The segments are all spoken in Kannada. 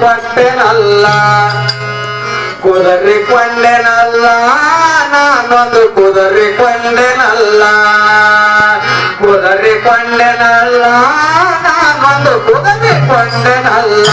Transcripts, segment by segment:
ಕೊಟ್ಟೆನಲ್ಲ. ಕುದರಿ ಕೊಂಡೆನಲ್ಲ ನಾನೊಂದು ಕುದರಿ ಕೊಂಡೆನಲ್ಲ ಕುದರಿ ನಾನೊಂದು ಕುದರಿ ಕೊಂಡೆನಲ್ಲ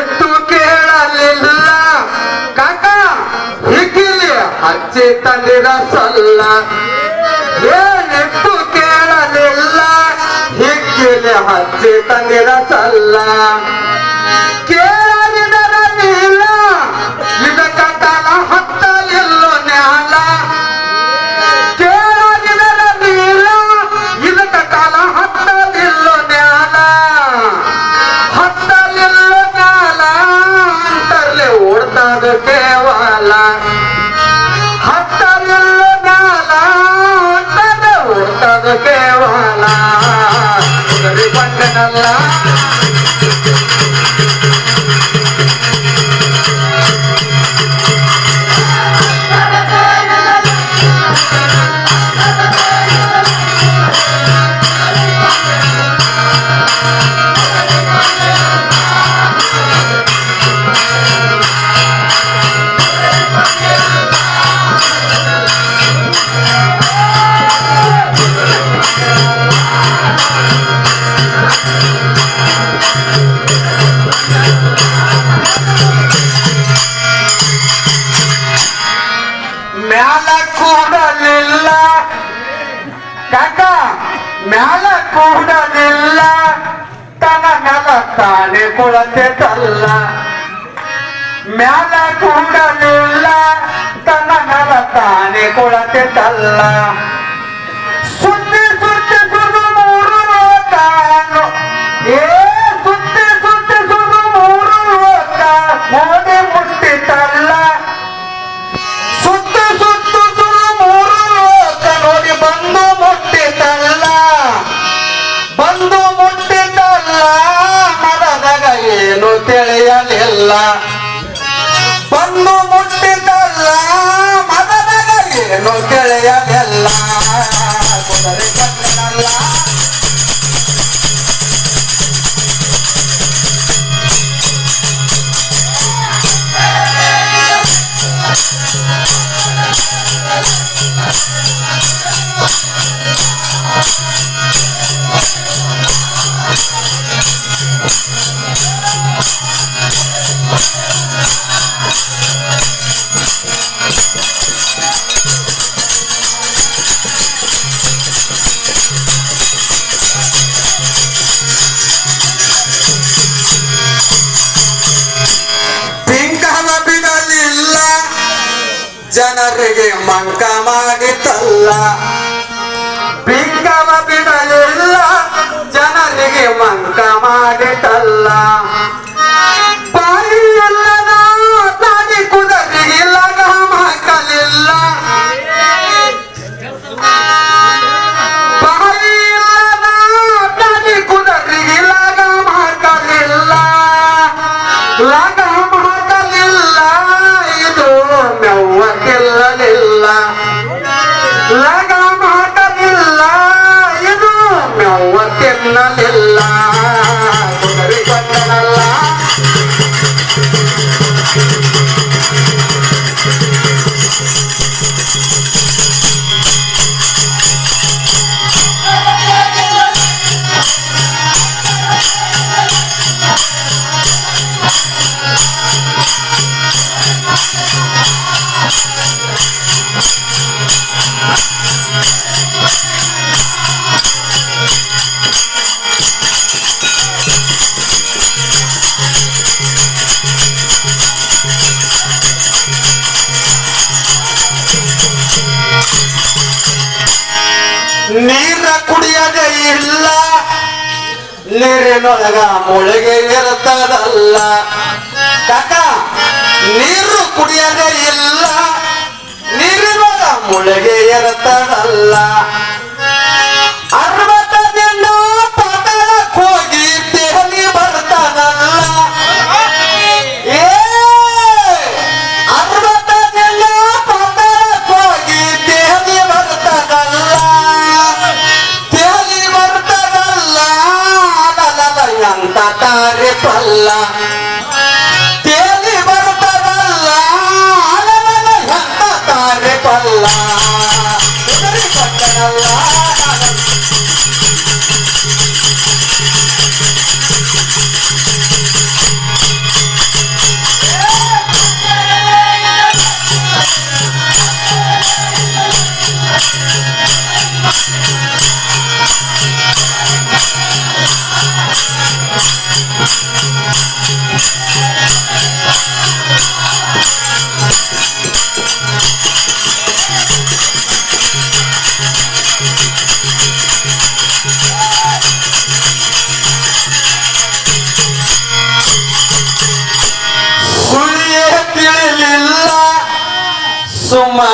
ಹೇಳಿದ್ದು ಕೇಳಲಿಲ್ಲ. ಕಾಕ ಹಿಗಿಲಿ ಹಚ್ಚಿ ತಂದಿದ ಸಲ್ಲ. ಹೇಳಿದ್ದು ಕೇಳಲಿಲ್ಲ. ಹಿಗ್ಗಿಲಿ ಹಚ್ಚಿ ತಂದಿದ ಸಲ್ಲ. ಮ್ಯಾಲ ಕೂಡಲಿಲ್ಲ ಕಾಕ ಮ್ಯಾಲ ಕೂಡಲಿಲ್ಲ ತನ ನೆಲ ತಾನೆ ಕೊಳತೆ ತಲ್ಲ ಮ್ಯಾಲ ಕೂಡಲಿಲ್ಲ ತನ ನೆಲ ತಾನೆ ಕೊಳತೆ ಏನು ತಿಳಿಯಲಿಲ್ಲ. ಬಂದು ಮುಟ್ಟಿದ್ದಲ್ಲ ಮರದಾಗ ಏನು ತಿಳಿಯಲಿಲ್ಲ. ಕುದುರೆ ಬಂದನಲ್ಲ ಪಿಂಕವ ಜನರಿಗೆ ಮಂಕ ಮಾಡಿತಲ್ಲ ಬಿಂಗವ ಬಿಡಲಿಲ್ಲ ಜನರಿಗೆ ಮಂಕ ಮಾಡಿತಲ್ಲ ನೀರಿನೊಳಗ ಮುಳುಗಿ ಇರ್ತದಲ್ಲ ಕಾಕ ನೀರು ಕುಡಿಯದ ಇಲ್ಲ. ನೀರಿನೊಳಗ ಮುಳುಗಿ ಇರ್ತದಲ್ಲ ಅರವತ್ತ ಎಂತ ತಾರೆ ಪಲ್ಲ. ತೇಲಿ ಬರ್ತದಲ್ಲ ಅಲಲಲ ಎಂತ ತಾರೆ ಪಲ್ಲ. ಉದರಿ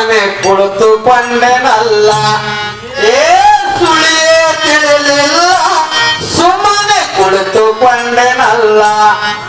ಸುಮ್ಮನೆ ಕುಳಿತುಕೊಂಡೆನಲ್ಲ ಏ ಸುಳಿಯೇ ತಿಳಿಲಿಲ್ಲ. ಸುಮ್ಮನೆ ಕುಳಿತುಕೊಂಡೆನಲ್ಲ ಕಟ್ಟಿ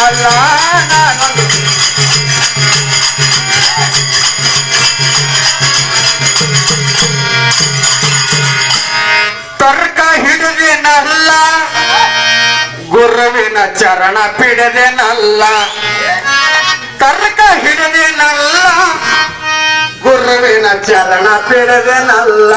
ಬಂದೇನಲ್ಲ ನಾನೊಂದು ತರ್ಕ ಹಿಡಿದೇನಲ್ಲ ಗುರುವಿನ ಚರಣ ಪಿಡದೇನಲ್ಲ ತರ್ಕ ಹಿಡಿದೇನಲ್ಲ ಗುರುವಿನ ಚರಣ ಪಿಡದೇನಲ್ಲ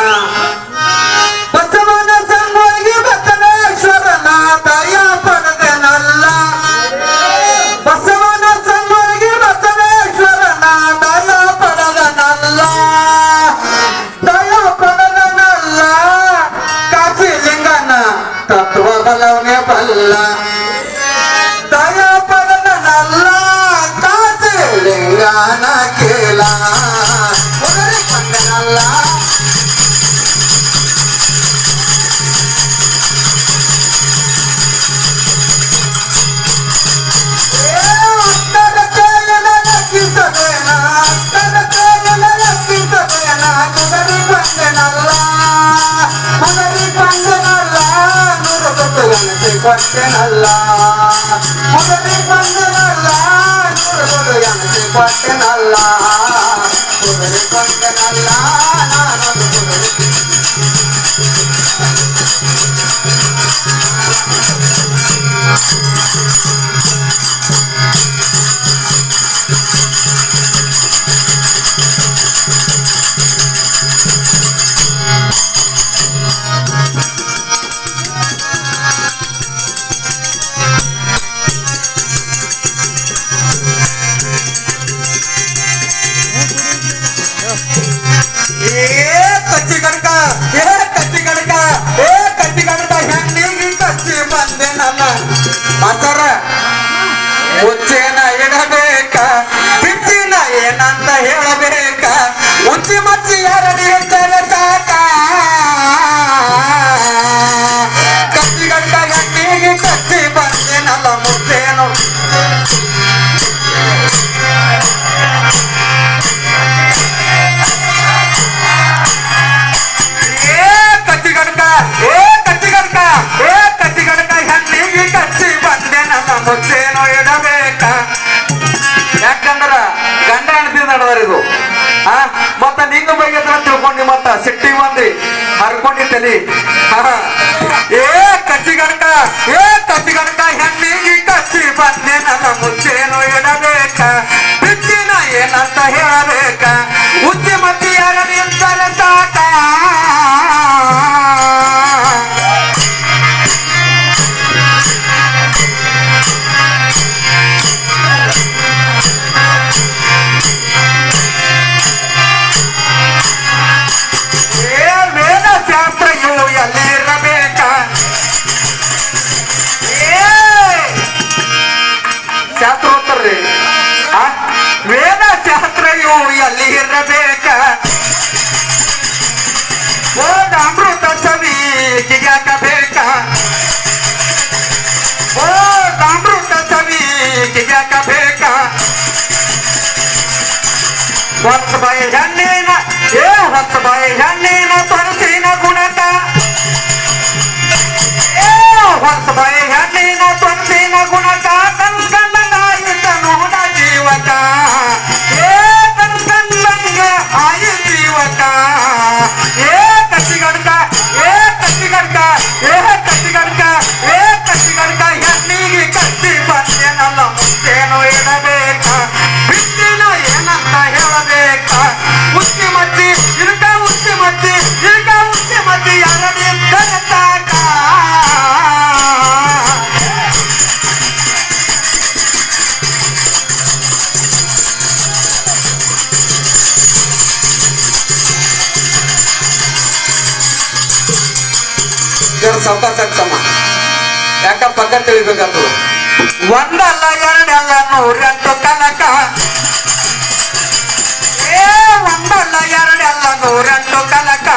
Ah. எனக்கு கொஞ்ச நல்லா உதவி பண்ண நல்லா நூறு சொல்லு எனக்கு கொஞ்ச நல்லா உதவி பண்ண நல்லா நான் வந்து மாற்றி மாற்றி யாரடியும் தர தாத்தா. ಏ ಕಚ್ಚಿಗಣಕ ಹೆಣ್ಣಿಗೆ ಕಚ್ಚಿ ಬಂದೆ ನನ್ನ ಮುಚ್ಚೇನು ಸಾವುಕಾಸ ಆಗ್ತಮ್ಮ ಯಾಕ ಪಕ್ಕ ತಿಳಿಬೇಕಾಗ್ತದೆ. ಒಂದಲ್ಲ ಎರಡಲ್ಲ ನೂರೆಂಟು ಕನಕ ಏ ಒಂದಲ್ಲ ಎರಡಲ್ಲ ನೂರೆಂಟು ಕನಕ